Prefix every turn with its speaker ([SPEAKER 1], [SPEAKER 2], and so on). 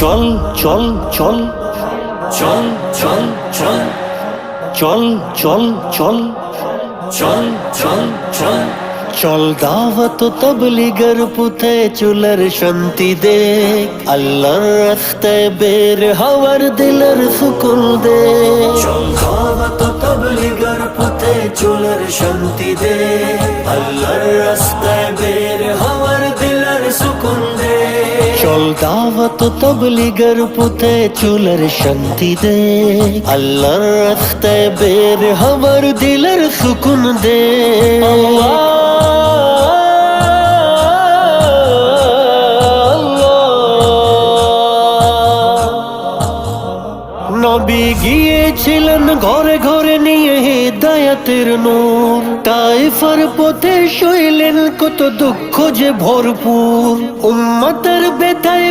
[SPEAKER 1] চল চল চল চল চল চল চল চল চল চল চল চল চল দাওয়াত তবলিগর পুথে চুলার শান্তি দে আল্লাহর রাস্তায় বের হওয়ার দিলের সুকুন দে চল দাওয়াত তবলিগর পুথে চুলার শান্তি দে আল্লাহর দাওয়াত তবলিগর পুথে চুলার শান্তি দে আল্লাহর রাস্তায় বের হবার দিলের সুকুন দে নবী গিয়েছিলেন ঘরে ঘরে নিয়ে হে হেদায়াতের নূর। তাইফার পথে শৈলেন কত দুঃখ যে ভরপুর। উম্মতের বেথায়